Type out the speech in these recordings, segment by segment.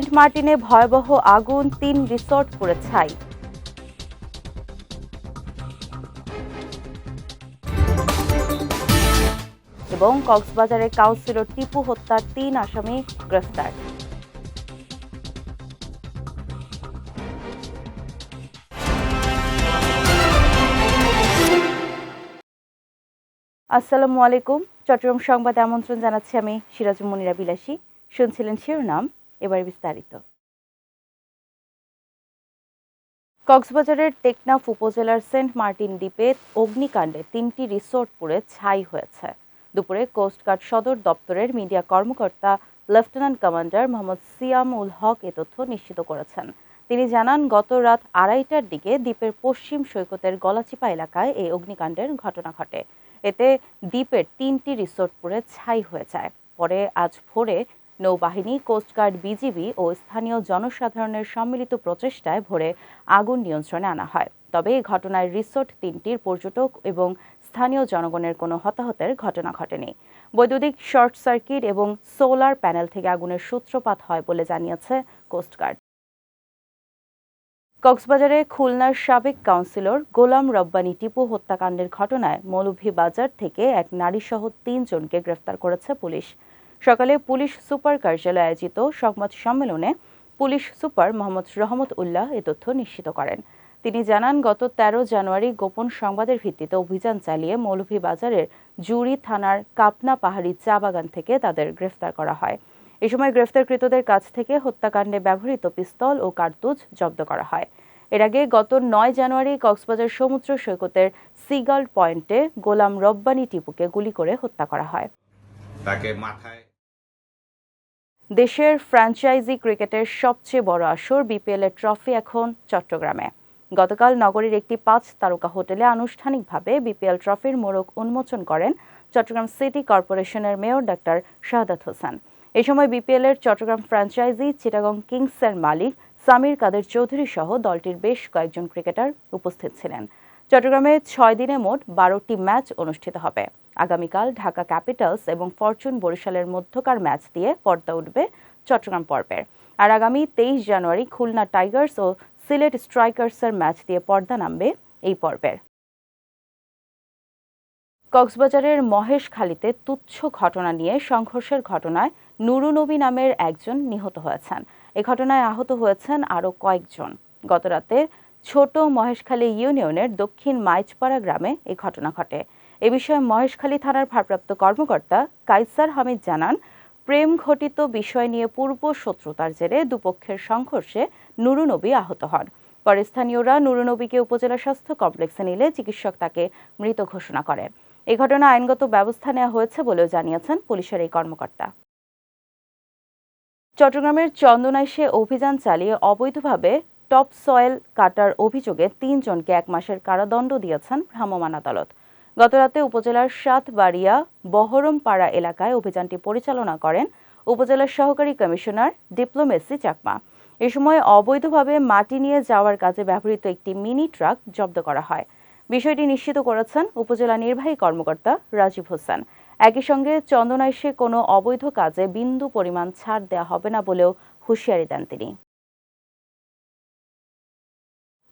Saint মার্টিনে ভয়াবহ আগুন তিন রিসর্ট পুড়ে ছাই। এবং কক্সবাজারের কাউন্সিলর টিপু হত্যার তিন আসামি গ্রেফতার। আসসালামু আলাইকুম। চট্টগ্রাম সংবাদে আমন্ত্রণ জানাচ্ছি আমি সিরাজুল মনিরা বিলাসী। শুনছিলেন শিরোনাম। এবার বিস্তারিত। কক্সবাজারের টেকনাফ উপজেলার সেন্ট মার্টিন দ্বীপে অগ্নিকাণ্ডে তিনটি রিসোর্ট পুড়ে ছাই হয়েছে। দুপুরে কোস্টগার্ড সদর দপ্তরের মিডিয়া কর্মকর্তা লেফটেন্যান্ট কমান্ডার মোহাম্মদ সিয়াম উল হক এ তথ্য নিশ্চিত করেছেন। তিনি জানান, গত রাত আড়াইটার দিকে দ্বীপের পশ্চিম সৈকতের গলাচিপা এলাকায় এই অগ্নিকাণ্ডের ঘটনা ঘটে। এতে দ্বীপের তিনটি রিসোর্ট পুড়ে ছাই হয়ে যায়। পরে আজ ভোরে নৌবাহিনী কোস্টগার্ড বিজিবি ও স্থানীয় জনসাধারণের সম্মিলিত প্রচেষ্টায় ভোরে আগুন নিয়ন্ত্রণে আনা হয়। তবে এই ঘটনায় রিসোর্ট তিনটির পর্যটক এবং স্থানীয় জনগণের কোনো হতাহতের ঘটনা ঘটেনি। বৈদ্যুতিক শর্ট সার্কিট এবং সোলার প্যানেল থেকে আগুনের সূত্রপাত হয় বলে জানিয়েছে কোস্টগার্ড কক্সবাজারে খুলনার সাবেক কাউন্সিলর গোলাম রব্বানী টিপু হত্যাকাণ্ডের ঘটনায় মৌলভীবাজার থেকে এক নারীসহ তিনজনকে গ্রেফতার করেছে পুলিশ। সকালে পুলিশ সুপার কার্যালয়ে আয়োজিত সংবাদ সম্মেলনে পুলিশ সুপার মোহাম্মদ রহমত উল্লাহ এ তথ্য নিশ্চিত করেন। তিনি জানান, গত ১৩ জানুয়ারি গোপন সংবাদের ভিত্তিতে অভিযান চালিয়ে মৌলভীবাজারের জুড়ি থানার কাপনা পাহাড়ি চা বাগান থেকে তাদের গ্রেফতার করা হয়। এ সময় গ্রেফতারকৃতদের কাছ থেকে হত্যাকাণ্ডে ব্যবহৃত পিস্তল ও কার্তুজ জব্দ করা হয়। এর আগে গত নয় জানুয়ারি কক্সবাজার সমুদ্র সৈকতের সিগাল পয়েন্টে গোলাম রব্বানী টিপুকে গুলি করে হত্যা করা হয়। তাকে মাথায় দেশের ফ্র্যাঞ্চাইজি ক্রিকেটের সবচেয়ে বড় আসর বিপিএল এর ট্রফি এখন চট্টগ্রামে। গতকাল নগরীর একটি পাঁচ তারকা হোটেলে আনুষ্ঠানিকভাবে বিপিএল ট্রফির মোড়ক উন্মোচন করেন চট্টগ্রাম সিটি কর্পোরেশনের মেয়র ডাক্তার শাহাদাত হোসেন। এ সময় বিপিএল এর চট্টগ্রাম ফ্র্যাঞ্চাইজি চিটাগং কিংসের মালিক সামির কাদের চৌধুরী সহ দলটির বেশ কয়েকজন ক্রিকেটার উপস্থিত ছিলেন। চট্টগ্রামে ছয় দিনে মোট বারোটি ম্যাচ অনুষ্ঠিত হবে। আগামীকাল ঢাকা ক্যাপিটালস এবং ফরচুন বরিশালের মধ্যকার ম্যাচ দিয়ে পর্দা উঠবে চট্টগ্রাম পর্বের। আর আগামী তেইশ জানুয়ারি খুলনা টাইগার্স ও সিলেট স্ট্রাইকার্সের ম্যাচ দিয়ে পর্দা নামবে এই পর্বের। কক্সবাজারের মহেশখালীতে তুচ্ছ ঘটনা নিয়ে সংঘর্ষের ঘটনায় নুরুনবী নামের একজন নিহত হয়েছেন। এ ঘটনায় আহত হয়েছেন আরও কয়েকজন। গতরাতে ছোট মহেশখালী ইউনিয়নের দক্ষিণ মাইচপাড়া গ্রামে এই ঘটনা ঘটে। এ বিষয়ে মহেশখালী থানার ভারপ্রাপ্ত কর্মকর্তা কাইসার হামিদ জানান, প্রেম ঘটিত বিষয় নিয়ে পূর্ব শত্রুতার জেরে দুপক্ষের সংঘর্ষে নুরুনবী আহত হন। পরে স্থানীয়রা নুরুনবীকে উপজেলা স্বাস্থ্য কমপ্লেক্সে নিলে চিকিৎসক তাকে মৃত ঘোষণা করেন এ ঘটনা আইনগত ব্যবস্থা নেওয়া হয়েছে বলেও জানিয়েছেন পুলিশের এই কর্মকর্তা। চট্টগ্রামের চন্দনাইশে অভিযান চালিয়ে অবৈধভাবে টপ সয়েল কাটার অভিযোগে তিনজনকে এক মাসের কারাদণ্ড দিয়েছেন ভ্রাম্যমাণ আদালত। গতরাতে উপজেলার সাতবাড়িয়া বহরমপাড়া এলাকায় অভিযানটি পরিচালনা করেন উপজেলার সহকারী কমিশনার ডিপ্লোমেসি চাকমা। এ সময় অবৈধভাবে মাটি নিয়ে যাওয়ার কাজে ব্যবহৃত একটি মিনি ট্রাক জব্দ করা হয়। বিষয়টি নিশ্চিত করেছেন উপজেলা নির্বাহী কর্মকর্তা রাজীব হোসেন। একই সঙ্গে চন্দনাইশে কোনো অবৈধ কাজে বিন্দু পরিমাণ ছাড় দেওয়া হবে না বলেও হুঁশিয়ারি দেন তিনি।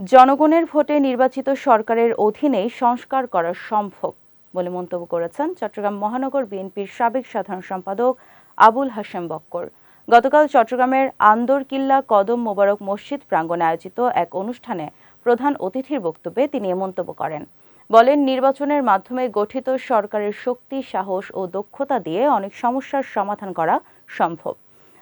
জনগণের ভোটে নির্বাচিত সরকারের অধীনেই সংস্কার করা সম্ভব বলে মন্তব্য করেছেন চট্টগ্রাম মহানগর বিএনপির সাবেক সাধারণ সম্পাদক আবুল হাশেম বক্কর। গতকাল চট্টগ্রামের আন্দরকিল্লা কদম মোবারক মসজিদ প্রাঙ্গণে আয়োজিত এক অনুষ্ঠানে প্রধান অতিথির বক্তব্যে তিনি এ মন্তব্য করেন। বলেন, নির্বাচনের মাধ্যমে গঠিত সরকারের শক্তি, সাহস ও দক্ষতা দিয়ে অনেক সমস্যার সমাধান করা সম্ভব।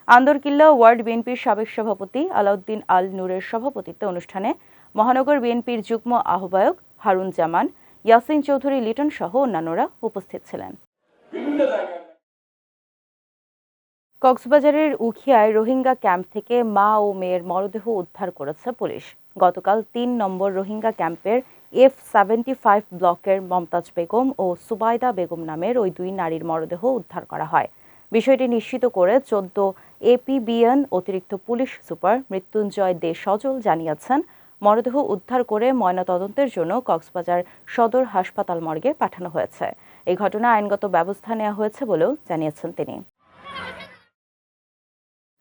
আন্দরকিল্লা ওয়ার্ড বিএনপির সাবেক সভাপতি আলাউদ্দিন আল নূরের সভাপতিত্বে অনুষ্ঠানে মহানগর বিএনপির যুগ্ম আহ্বায়ক হারুন জামান ইয়াসিন চৌধুরী লিটন সহ অন্যান্যরা উপস্থিত ছিলেন। কক্সবাজারের উখিয়ায় রোহিঙ্গা ক্যাম্প থেকে মা ও মেয়ের মরদেহ উদ্ধার করেছে পুলিশ। গতকাল তিন নম্বর রোহিঙ্গা ক্যাম্পের এফ সেভেন্টি ফাইভ ব্লকের মমতাজ বেগম ও সুবাইদা বেগম নামের ওই দুই নারীর মরদেহ উদ্ধার করা হয়। বিষয়টি নিশ্চিত করে চোদ্দ এপিবিএন অতিরিক্ত পুলিশ সুপার মৃত্যুঞ্জয় দে সজল জানিয়েছেন মরদেহ উদ্ধার করে ময়নাতদন্তের জন্য কক্সবাজার সদর হাসপাতাল মর্গে পাঠানো হয়েছে। এই ঘটনায় আইনগত ব্যবস্থা নেওয়া হয়েছে বলেও জানিয়েছেন তিনি।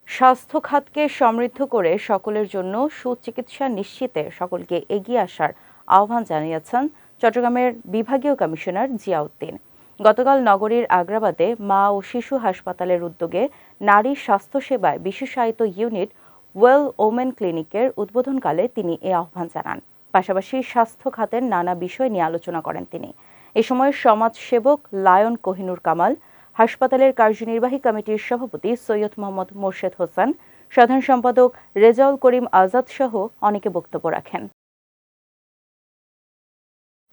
স্বাস্থ্য খাতকে সমৃদ্ধ করে সকলের জন্য সুচিকিৎসা নিশ্চিতে সকলকে এগিয়ে আসার আহ্বান জানিয়েছেন চট্টগ্রামের বিভাগীয় কমিশনার জিয়াউদ্দিন। গতকাল নগরীর আগ্রাবাদে মা ও শিশু হাসপাতালের উদ্যোগে নারী স্বাস্থ্যসেবায় বিশেষায়িত ইউনিট ওয়েল ওমেন ক্লিনিকের উদ্বোধনকালে তিনি এ আহ্বান জানান। পাশাপাশি স্বাস্থ্য খাতের নানা বিষয় নিয়ে আলোচনা করেন তিনি। এ সময় সমাজসেবক লায়ন কোহিনুর কামাল, হাসপাতালের কার্যনির্বাহী কমিটির সভাপতি সৈয়দ মোহাম্মদ মোর্শেদ হোসেন, সাধারণ সম্পাদক রেজাউল করিম আজাদ সহ অনেকে বক্তব্য রাখেন।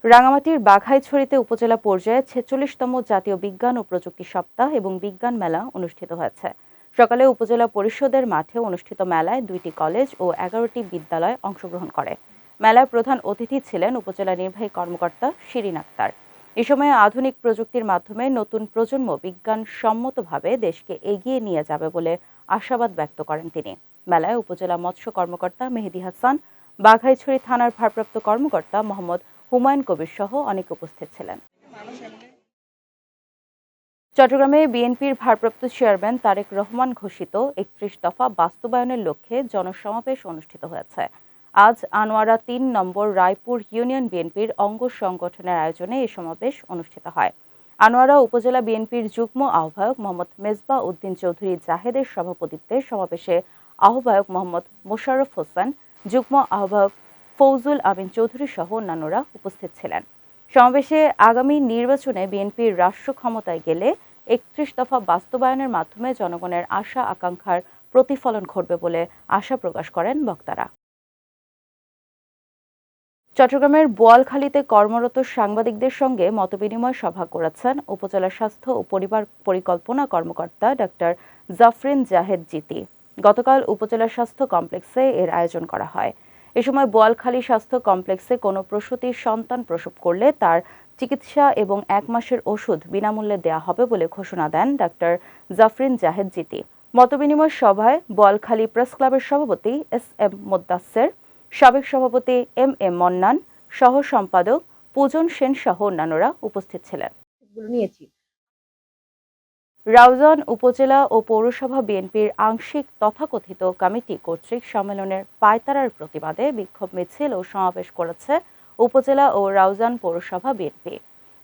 রাঙামাটির বাঘাইছড়িতে উপজেলা পর্যায়ে ছেচল্লিশতম জাতীয় বিজ্ঞান ও প্রযুক্তি সপ্তাহ এবং বিজ্ঞান মেলা অনুষ্ঠিত হয়েছে। সকালে উপজেলা পরিষদের মাঠে অনুষ্ঠিত মেলায় দুইটি কলেজ ও এগারোটি বিদ্যালয় অংশগ্রহণ করে। মেলায় প্রধান অতিথি ছিলেন উপজেলা নির্বাহী কর্মকর্তা শিরিন আক্তার। এ সময় আধুনিক প্রযুক্তির মাধ্যমে নতুন প্রজন্ম বিজ্ঞান সম্মতভাবে দেশকে এগিয়ে নিয়ে যাবে বলে আশাবাদ ব্যক্ত করেন তিনি। মেলায় উপজেলা মৎস্য কর্মকর্তা মেহেদি হাসান, বাঘাইছড়ি থানার ভারপ্রাপ্ত কর্মকর্তা মোহাম্মদ হুমায়ুন কবির সহ অনেকে উপস্থিত ছিলেন। চট্টগ্রামে বিএনপির ভারপ্রাপ্ত চেয়ারম্যান তারেক রহমান ঘোষিত একত্রিশ দফা বাস্তবায়নের লক্ষ্যে জনসমাবেশ অনুষ্ঠিত হয়েছে। আজ আনোয়ারা তিন নম্বর রায়পুর ইউনিয়ন বিএনপির অঙ্গ সংগঠনের আয়োজনে এই সমাবেশ অনুষ্ঠিত হয়। আনোয়ারা উপজেলা বিএনপির যুগ্ম আহ্বায়ক মোহাম্মদ মেজবা উদ্দিন চৌধুরী জাহেদের সভাপতিত্বে সমাবেশে আহ্বায়ক মোহাম্মদ মোশাররফ হোসেন, যুগ্ম আহ্বায়ক ফৌজুল আমিন চৌধুরী সহ অন্যান্যরা উপস্থিত ছিলেন। সমাবেশে আগামী নির্বাচনে বিএনপির রাষ্ট্র ক্ষমতায় গেলে একত্রিশ দফা বাস্তবায়নের মাধ্যমে জনগণের আশা আকাঙ্ক্ষার প্রতিফলন ঘটবে বলে আশা প্রকাশ করেন বক্তারা। চট্টগ্রামের বোয়ালখালীতে কর্মরত সাংবাদিকদের সঙ্গে মতবিনিময় সভা করেছেন উপজেলা স্বাস্থ্য ও পরিবার পরিকল্পনা কর্মকর্তা ডাক্তার জাফরিন জাহেদ জিতি। গতকাল উপজেলা স্বাস্থ্য কমপ্লেক্সে এর আয়োজন করা হয়। এ সময় বোয়ালখালী স্বাস্থ্য কমপ্লেক্সে কোনো প্রসূতি সন্তান প্রসব করলে তার চিকিৎসা এবং এক মাসের ওষুধ বিনামূল্যে দেওয়া হবে বলে ঘোষণা দেন ডাক্তার জাফরিন জাহেদ জিতি। মতবিনিময় সভায় বোয়ালখালী প্রেস ক্লাবের সভাপতি এস এম মোদ্দাসের সাবেক সভাপতি এম এম মন্নান সহ সম্পাদক পূজন সেন সহ অন্যান্যরা উপস্থিত ছিলেন। নিয়েছি। রাউজান উপজেলা ও পৌরসভা বিএনপির আংশিক তথাকথিত কমিটি কর্তৃক সম্মেলনের পায়তারার প্রতিবাদে বিক্ষোভ মিছিল ও সমাবেশ করেছে উপজেলা ও রাউজান পৌরসভা বিএনপি।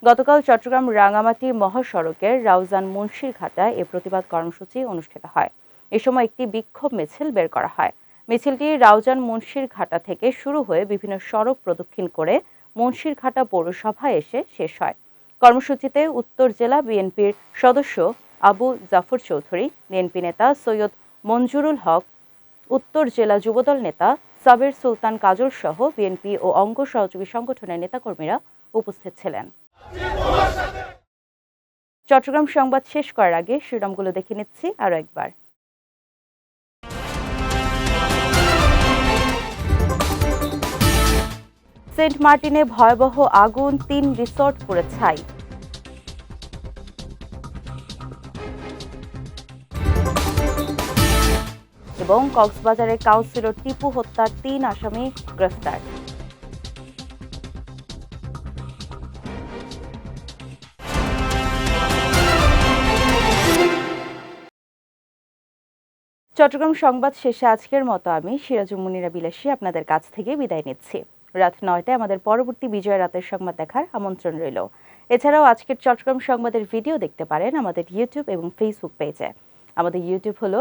গতকাল চট্টগ্রাম রাঙামাটি মহাসড়কের রাউজান মুন্সিরঘাটায় এ প্রতিবাদ কর্মসূচি অনুষ্ঠিত হয়। এ সময় একটি বিক্ষোভ মিছিল বের করা হয়। মিছিলটি রাউজান মুন্সিরঘাটা থেকে শুরু হয়ে বিভিন্ন সড়ক প্রদক্ষিণ করে মুন্সিরঘাটা পৌরসভায় এসে শেষ হয়। কর্মসূচিতে উত্তর জেলা বিএনপির সদস্য আবু জাফর চৌধুরী, বিএনপি নেতা সৈয়দ মঞ্জুরুল হক, উত্তর জেলা যুবদল নেতা সাবের সুলতান কাজল সহ বিএনপি ও অঙ্গ সহযোগী সংগঠনের নেতাকর্মীরা উপস্থিত ছিলেন। চট্টগ্রাম সংবাদ শেষ করার আগে শিরোনামগুলো দেখে নিচ্ছি আরও একবার। সেন্ট মার্টিনে ভয়াবহ আগুন তিন রিসর্ট পুড়ে ছাই। এবং কক্সবাজারের কাউন্সিলর টিপু হত্যার তিন আসামি গ্রেফতার। চট্টগ্রাম সংবাদ শেষে আজকের মতো আমি সিরাজুল মুনিরা বিলাসী আপনাদের কাছ থেকে বিদায় নিচ্ছি। রাত নয়টায় আমাদের পরবর্তী বিজয় রাতের সংবাদ দেখার আমন্ত্রণ রইল। এছাড়াও আজকের চট্টগ্রাম সংবাদের ভিডিও দেখতে পারেন আমাদের ইউটিউব এবং ফেসবুক পেজে আমাদের ইউটিউব হলো